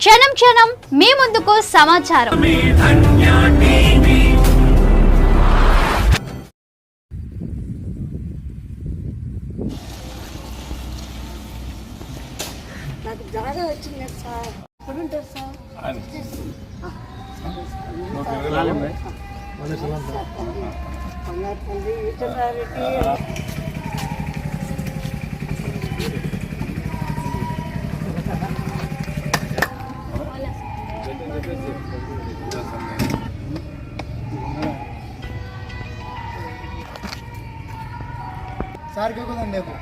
క్షణం క్షణం మీ ముందుకు సమాచారం నాకు జాగా వచ్చింది సార్ ఎప్పుడు ఉంటారు సార్ సార్ కేకుదాం నీకు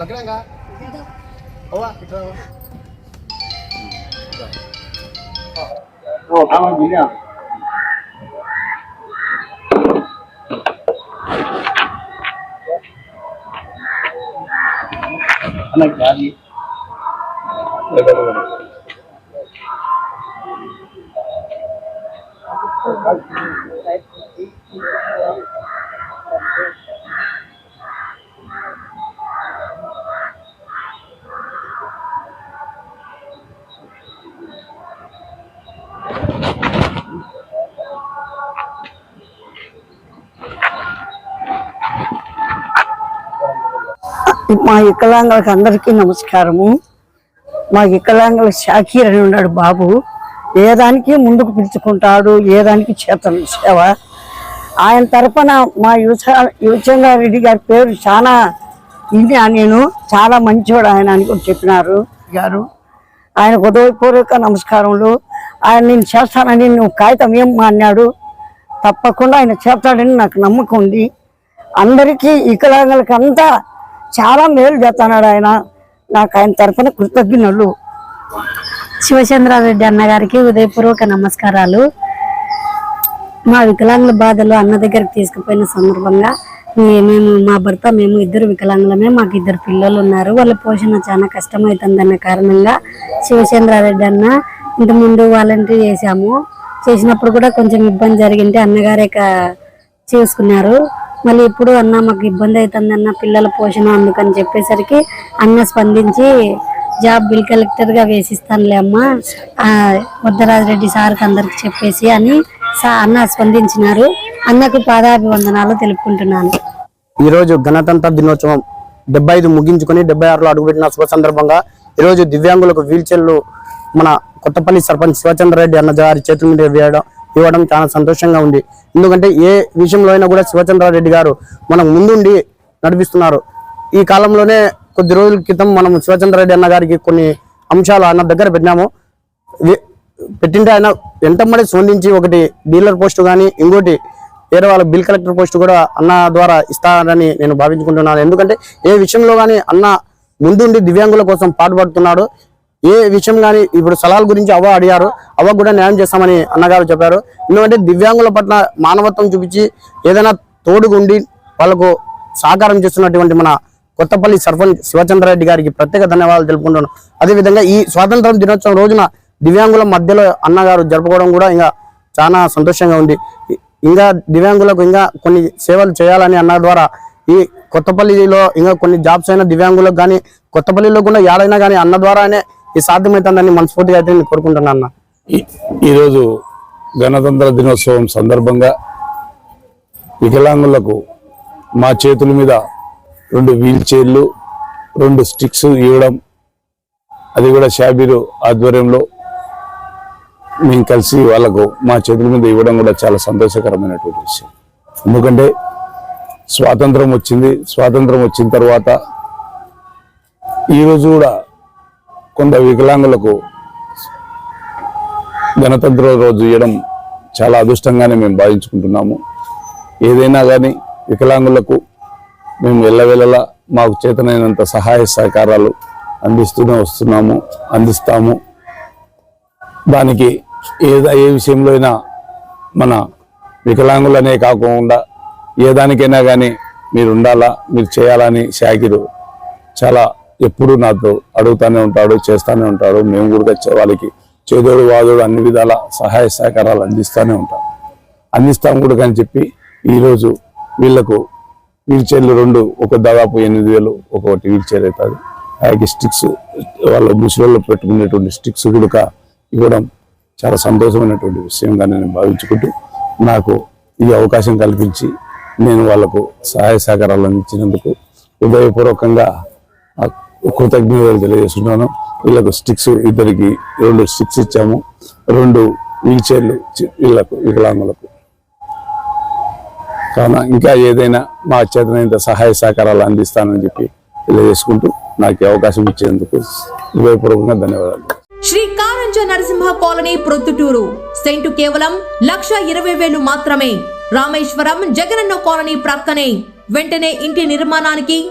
లగ్నంగా ఓవా ఇట్లా ఓ కావాలి బిల్లా అన్న గాలి Thank you. మా వికలాంగులకు అందరికీ నమస్కారము. మా వికలాంగుల షాకీర్ అని ఉన్నాడు బాబు. ఏ దానికి ముందుకు పిలుచుకుంటాడు ఏ దానికి చేతన సేవ. ఆయన తరఫున మా యువచ యువచంద్ర రెడ్డి గారి పేరు చాలా ఇది నేను చాలా మంచివాడు ఆయన అని కూడా చెప్పినారు గారు. ఆయన హృదయపూర్వక నమస్కారములు. ఆయన నేను చేస్తానని నువ్వు కాగితం ఏం అన్నాడు. తప్పకుండా ఆయన చేస్తాడని నాకు నమ్మకం ఉంది. అందరికీ వికలాంగులకంతా చాలా మేలు చేస్తున్నాడు ఆయన. నాకు ఆయన తరఫున కృతజ్ఞులు. శివచంద్రారెడ్డి అన్నగారికి ఉదయపూర్వక నమస్కారాలు. మా వికలాంగుల బాధలు అన్న దగ్గరికి తీసుకుపోయిన సందర్భంగా మేము మా భర్త మేము ఇద్దరు వికలాంగులమే మాకు ఇద్దరు పిల్లలు ఉన్నారు. వాళ్ళ పోషణ చాలా కష్టమవుతుందన్న కారణంగా శివచంద్రారెడ్డి అన్న ఇంతకుముందు వాలంటీర్ చేశాము. చేసినప్పుడు కూడా కొంచెం ఇబ్బంది జరిగింటే అన్నగారే చూసుకున్నారు. మళ్ళీ ఇప్పుడు అన్న మాకు ఇబ్బంది అవుతుంది అన్న పిల్లల పోషణ అందుకని చెప్పేసరికి అన్న స్పందించి జాబ్ బిల్ కలెక్టర్గా వేసిస్తానులే అమ్మ. ఆ, సార్కి అందరికి చెప్పేసి అని సా అన్న స్పందించినారు. అన్నకు పాదాభివందనాలు తెలుపుకుంటున్నాను. ఈరోజు గణతంత్ర దినోత్సవం డెబ్బై ఐదు ముగించుకొని డెబ్బై ఆరులో అడుగుపెట్టిన శుభ సందర్భంగా ఈరోజు దివ్యాంగులకు వీల్చైర్లు మన కొత్తపల్లి సర్పంచ్ శివచంద్రారెడ్డి అన్న గారి చేతుల మీద వేయడం ఇవ్వడం చాలా సంతోషంగా ఉంది. ఎందుకంటే ఏ విషయంలో అయినా కూడా శివచంద్రారెడ్డి గారు మనం ముందుండి నడిపిస్తున్నారు. ఈ కాలంలోనే కొద్ది రోజుల క్రితం మనం శివచంద్రారెడ్డి అన్న గారికి కొన్ని అంశాలు అన్న దగ్గర పెట్టినాము. పెట్టింటే ఆయన వెంటమ్మడి స్పందించి ఒకటి డీలర్ పోస్టు కానీ ఇంకోటి వేరే వాళ్ళ బిల్ కలెక్టర్ పోస్ట్ కూడా అన్న ద్వారా ఇస్తారని నేను భావించుకుంటున్నాను. ఎందుకంటే ఏ విషయంలో కానీ అన్న ముందుండి దివ్యాంగుల కోసం పాటుపడుతున్నాడు. ఏ విషయం కానీ ఇప్పుడు సలహాల గురించి అవ్వ అడిగారు అవ్వ కూడా న్యాయం చేస్తామని అన్నగారు చెప్పారు. ఎందుకంటే దివ్యాంగుల పట్ల మానవత్వం చూపించి ఏదైనా తోడుగుండి వాళ్ళకు సహకారం చేస్తున్నటువంటి మన కొత్తపల్లి సర్పంచ్ శివచంద్రారెడ్డి గారికి ప్రత్యేక ధన్యవాదాలు తెలుపుకుంటున్నాను. అదేవిధంగా ఈ స్వాతంత్ర దినోత్సవం రోజున దివ్యాంగుల మధ్యలో అన్నగారు జరుపుకోవడం కూడా ఇంకా చాలా సంతోషంగా ఉంది. ఇంకా దివ్యాంగులకు ఇంకా కొన్ని సేవలు చేయాలని అన్న ద్వారా ఈ కొత్తపల్లిలో ఇంకా కొన్ని జాబ్స్ అయినా దివ్యాంగులకు కానీ కొత్తపల్లిలో కూడా ఏడైనా కానీ అన్న ద్వారానే ఇది సాధ్యమవుతుందని మనస్ఫూర్తిగా అయితే నేను అన్న. ఈ- ఈరోజు గణతంత్ర దినోత్సవం సందర్భంగా వికలాంగులకు మా చేతుల మీద రెండు వీల్ చైర్లు రెండు స్టిక్స్ ఇవ్వడం అది కూడా షాబీరు ఆధ్వర్యంలో మేము కలిసి వాళ్ళకు మా చేతుల మీద ఇవ్వడం కూడా చాలా సంతోషకరమైనటువంటి విషయం. ఎందుకంటే స్వాతంత్రం వచ్చింది స్వాతంత్రం వచ్చిన తర్వాత ఈరోజు కూడా కొంత వికలాంగులకు గణతంత్ర రోజు ఇవ్వడం చాలా అదృష్టంగానే మేము భావించుకుంటున్నాము. ఏదైనా కానీ వికలాంగులకు మేము వెళ్ళవేళలా మాకు చేతనైనంత సహాయ సహకారాలు అందిస్తూనే వస్తున్నాము అందిస్తాము. దానికి ఏ ఏ విషయంలో అయినా మన వికలాంగులనే కాకుండా ఏ దానికైనా కానీ మీరు ఉండాలా మీరు చేయాలని షాకిరు చాలా ఎప్పుడు నాతో అడుగుతానే ఉంటాడు చేస్తానే ఉంటాడు. మేము కూడా వాళ్ళకి చేదోడు వాదోడు అన్ని విధాల సహాయ సహకారాలు అందిస్తూనే ఉంటాం. అందిస్తాం కూడా కానీ చెప్పి ఈరోజు వీళ్ళకు వీల్ చైర్లు రెండు ఒక దాదాపు ఎనిమిది వేలు ఒకటి వీల్ చైర్ అవుతుంది. అలాగే స్టిక్స్ వాళ్ళ ముసలిలో పెట్టుకునేటువంటి స్టిక్స్ కూడా ఇవ్వడం చాలా సంతోషమైనటువంటి విషయంగా నేను భావించుకుంటూ నాకు ఈ అవకాశం కల్పించి నేను వాళ్ళకు సహాయ సహకారాలు అందించినందుకు హృదయపూర్వకంగా కృతజ్ఞతలు తెలియజేస్తున్నాను. వీళ్ళకు స్టిక్స్ ఇద్దరికి రెండు స్టిక్స్ ఇచ్చాము. రెండు వీల్ చైర్లు వీళ్ళకు వికలాంగులకు. కావున ఇంకా ఏదైనా మా చేతనైన సహాయ సహకారాలు అందిస్తానని చెప్పి తెలియజేసుకుంటూ నాకు అవకాశం ఇచ్చేందుకు హృదయపూర్వకంగా ధన్యవాదాలు. శ్రీ కారంజ నరసింహ కాలనీ ప్రొద్దుటూరు. సెంటు కేవలం లక్ష ఇరవై వేలు మాత్రమే. రామేశ్వరం జగనన్న కాలనీ ప్రక్కనే. వెంటనే ఇంటి నిర్మాణానికి